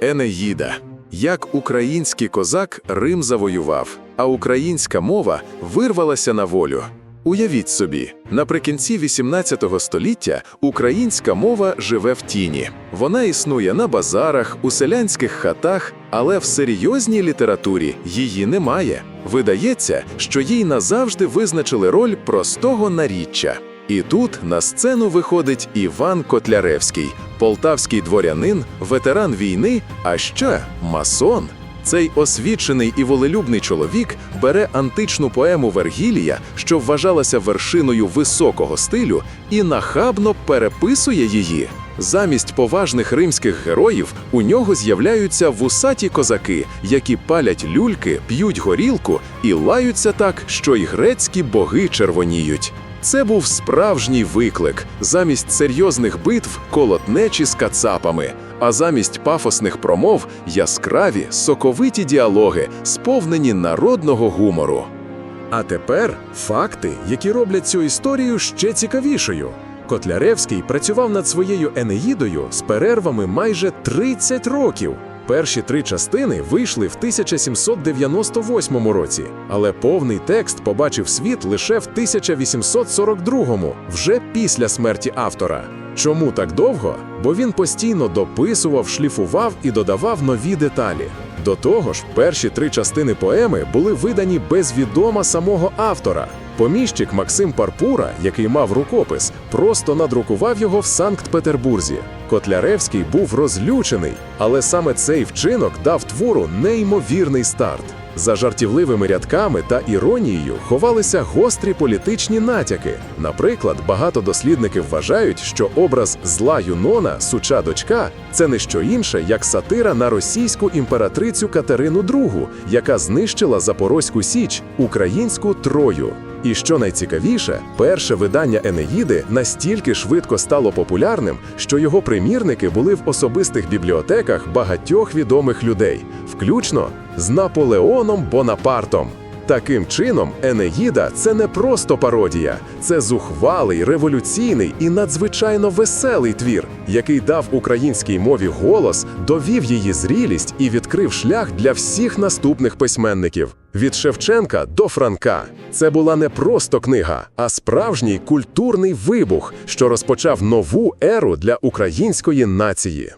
Енеїда. Як український козак Рим завоював, а українська мова вирвалася на волю. Уявіть собі, наприкінці 18 століття українська мова живе в тіні. Вона існує на базарах, у селянських хатах, але в серйозній літературі її немає. Видається, що їй назавжди визначили роль простого наріччя. І тут на сцену виходить Іван Котляревський, полтавський дворянин, ветеран війни, а ще масон. Цей освічений і волелюбний чоловік бере античну поему Вергілія, що вважалася вершиною високого стилю, і нахабно переписує її. Замість поважних римських героїв у нього з'являються вусаті козаки, які палять люльки, п'ють горілку і лаються так, що й грецькі боги червоніють. Це був справжній виклик. Замість серйозних битв колотнечі з кацапами, а замість пафосних промов яскраві, соковиті діалоги, сповнені народного гумору. А тепер факти, які роблять цю історію ще цікавішою. Котляревський працював над своєю Енеїдою з перервами майже 30 років. Перші три частини вийшли в 1798 році, але повний текст побачив світ лише в 1842, вже після смерті автора. Чому так довго? Бо він постійно дописував, шліфував і додавав нові деталі. До того ж, перші три частини поеми були видані без відома самого автора. Поміщик Максим Парпура, який мав рукопис, просто надрукував його в Санкт-Петербурзі. Котляревський був розлючений, але саме цей вчинок дав твору неймовірний старт. За жартівливими рядками та іронією ховалися гострі політичні натяки. Наприклад, багато дослідників вважають, що образ зла Юнона, суча дочка, це не що інше, як сатира на російську імператрицю Катерину II, яка знищила Запорозьку Січ, українську Трою. І що найцікавіше, перше видання Енеїди настільки швидко стало популярним, що його примірники були в особистих бібліотеках багатьох відомих людей, включно з Наполеоном Бонапартом. Таким чином, Енеїда це не просто пародія, це зухвалий, революційний і надзвичайно веселий твір, який дав українській мові голос, довів її зрілість і відкрив шлях для всіх наступних письменників. Від Шевченка до Франка. Це була не просто книга, а справжній культурний вибух, що розпочав нову еру для української нації.